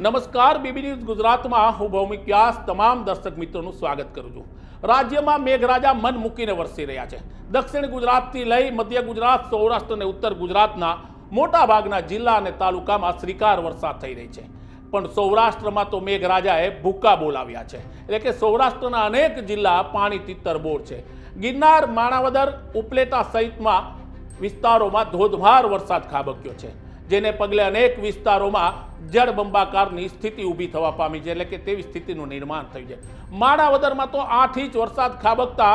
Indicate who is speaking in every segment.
Speaker 1: નમસ્કાર, BB news ગુજરાતમાં હું ભૌમિક વ્યાસ. તમામ દર્શક મિત્રોનું સ્વાગત કરું છું. રાજ્યમાં મેઘરાજા મન મૂકીને વરસી રહ્યા છે. દક્ષિણ ગુજરાતથી લઈ મધ્ય ગુજરાત, સૌરાષ્ટ્ર અને ઉત્તર ગુજરાતના મોટાભાગના જિલ્લા અને તાલુકામાં શ્રીકાર વરસાદ થઈ રહી છે. પણ સૌરાષ્ટ્રમાં તો મેઘરાજાએ ભૂક્કા બોલાવ્યા છે. એટલે કે સૌરાષ્ટ્રના અનેક જિલ્લા પાણીથી તરબોળ છે. ગિરનાર, માણાવદર, ઉપલેટા સહિતમાં વિસ્તારોમાં ધોધમાર વરસાદ ખાબક્યો છે. જેને પગલે અનેક વિસ્તારોમાં જળબંબાકારની સ્થિતિ ઊભી થવા પામી છે. એટલે કે તેવી સ્થિતિનું નિર્માણ થયું છે. માણાવદરમાં તો આઠ ઇંચ વરસાદ ખાબકતા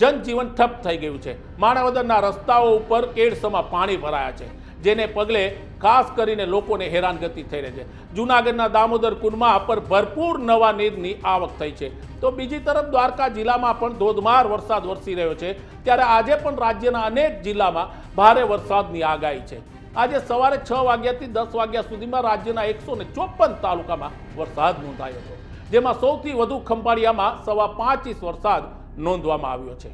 Speaker 1: જનજીવન ઠપ થઈ ગયું છે. માણાવદરના રસ્તાઓ ઉપર કેડસમાં પાણી ભરાયા છે, જેને પગલે ખાસ કરીને લોકોને હેરાનગતિ થઈ રહી છે. જૂનાગઢના દામોદર કુંડમાં પર ભરપૂર નવા નીરની આવક થઈ છે. તો બીજી તરફ દ્વારકા જિલ્લામાં પણ ધોધમાર વરસાદ વરસી રહ્યો છે. ત્યારે આજે પણ રાજ્યના અનેક જિલ્લામાં ભારે વરસાદની આગાહી છે. આજે સવારે છ વાગ્યાથી દસ વાગ્યા સુધીમાં રાજ્યના એકસો ને ચોપન તાલુકામાં વરસાદ નોંધાયો હતો, જેમાં સૌથી વધુ ખંભાળિયામાં સવા પાંચ ઇંચ વરસાદ નોંધવામાં આવ્યો છે.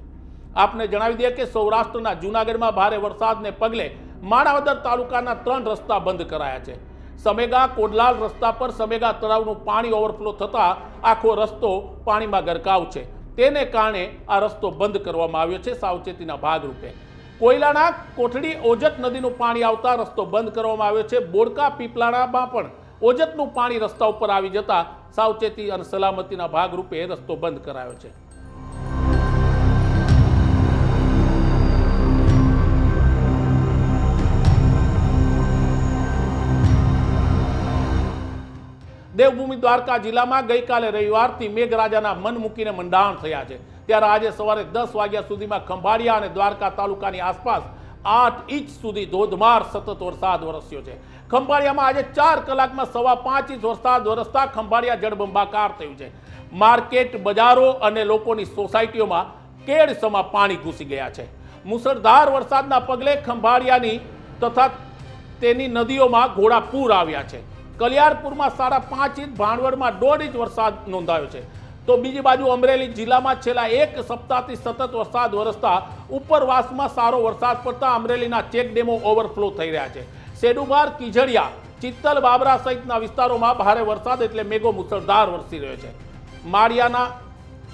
Speaker 1: આપને જણાવી દઈએ કે સૌરાષ્ટ્રના જૂનાગઢમાં ભારે વરસાદને પગલે માણાવદર તાલુકાના ત્રણ રસ્તા બંધ કરાયા છે. સમેગા, કોડલાલ રસ્તા પર સમેગા તળાવનું પાણી ઓવરફ્લો થતાં આખો રસ્તો પાણીમાં ગરકાવ છે. તેને કારણે આ રસ્તો બંધ કરવામાં આવ્યો છે સાવચેતીના ભાગરૂપે. કોયલાના કોઠડી ઓજત નદીનું પાણી આવતા રસ્તો બંધ કરવામાં આવ્યો છે. બોડકા પીપલાણામાં પણ ઓજતનું પાણી રસ્તા ઉપર આવી જતા સાવચેતી અને સલામતીના ભાગરૂપે રસ્તો બંધ કરાયો છે. દેવભૂમિ દ્વારકા જિલ્લામાં ગઈકાલે રવિવારથી મેઘરાજાના મન મૂકીને મંડાણ થયા છે. ત્યારે આજે સવારે દસ વાગ્યા સુધીમાં ખંભાળિયા અને દ્વારકા તાલુકાની આસપાસ આઠ ઇંચ સુધી ધોધમાર સતત વરસાદ વરસ્યો છે. ખંભાળિયામાં આજે ચાર કલાકમાં સવા પાંચ ઇંચ વરસાદ વરસતા ખંભાળિયા જળબંબાકાર થયું છે. માર્કેટ, બજારો અને લોકોની સોસાયટીઓમાં કેડસમાં પાણી ઘૂસી ગયા છે. મુસળધાર વરસાદના પગલે ખંભાળિયાની તથા તેની નદીઓમાં ઘોડાપૂર આવ્યા છે. કલિયારપુરમાં સાડા પાંચ ઇંચ, ભાણવડમાં દોઢ ઇંચ વરસાદ નોંધાયો છે. તો બીજી બાજુ અમરેલી જિલ્લામાં છેલ્લા એક સપ્તાહથી સતત વરસાદ વરસતા ઉપરવાસમાં સારો વરસાદ પડતા અમરેલીના ચેક ડેમો ઓવરફ્લો થઈ રહ્યા છે. સેડુબાર કિઝડિયા ચિત્તલ બાબરા સહિતના વિસ્તારોમાં ભારે વરસાદ એટલે મેઘો મુસળધાર વરસી રહ્યો છે. માળિયાના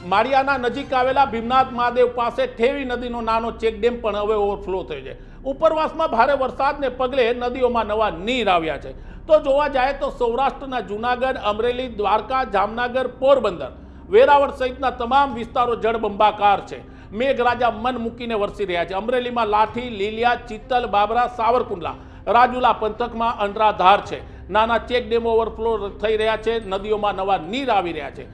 Speaker 1: માળિયાના નજીક આવેલા ભીમનાથ મહાદેવ પાસે ઠેવી નદીનો નાનો ચેક ડેમ પણ હવે ઓવરફ્લો થયો છે. ઉપરવાસમાં ભારે વરસાદને પગલે નદીઓમાં નવા નીર આવ્યા છે. તો જોવા જાય તો સૌરાષ્ટ્રના જૂનાગઢ, અમરેલી, દ્વારકા, જામનગર, પોરબંદર વેરાવળ સહિતના તમામ વિસ્તારો જળબંબાકાર છે. મેઘરાજા મન મૂકીને વરસી રહ્યા છે. અમરેલીમાં લાઠી, લીલિયા, ચિત્તલ, બાબરા, સાવરકુંડલા, રાજુલા પંથકમાં અંડરાધાર છે. નાના ચેક ડેમો ઓવરફ્લો થઈ રહ્યા છે. નદીઓમાં નવા નીર આવી રહ્યા છે.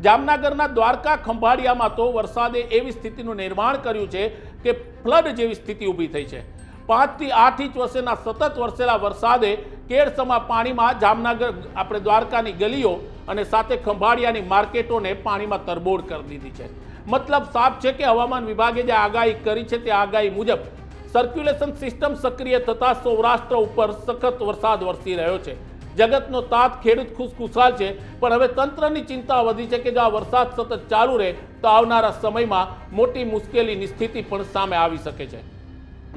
Speaker 1: જામનગરના દ્વારકા ખંભાળિયામાં તો વરસાદે એવી સ્થિતિનું નિર્માણ કર્યું છે કે ફ્લડ જેવી સ્થિતિ ઊભી થઈ છે. પાંચથી આઠ ઇંચ વચ્ચેના સતત વરસેલા વરસાદે કેળસમાં પાણીમાં જામનગર, આપણે દ્વારકાની ગલીઓ અને સાથે ખંભાળિયાની માર્કેટોને પાણીમાં તરબોળ કરી દીધી છે. મતલબ સાફ છે કે હવામાન વિભાગે જે આગાહી કરી છે તે આગાહી મુજબ સર્ક્યુલેશન સિસ્ટમ સક્રિય થતાં સૌરાષ્ટ્ર ઉપર સખત વરસાદ વરસી રહ્યો છે. જગતનો તાત ખેડૂત ખુશખુશાલ છે, પણ હવે તંત્રની ચિંતા વધી છે કે જો આ વરસાદ સતત ચાલુ રહે તો આવનારા સમયમાં મોટી મુશ્કેલીની સ્થિતિ પણ સામે આવી શકે છે.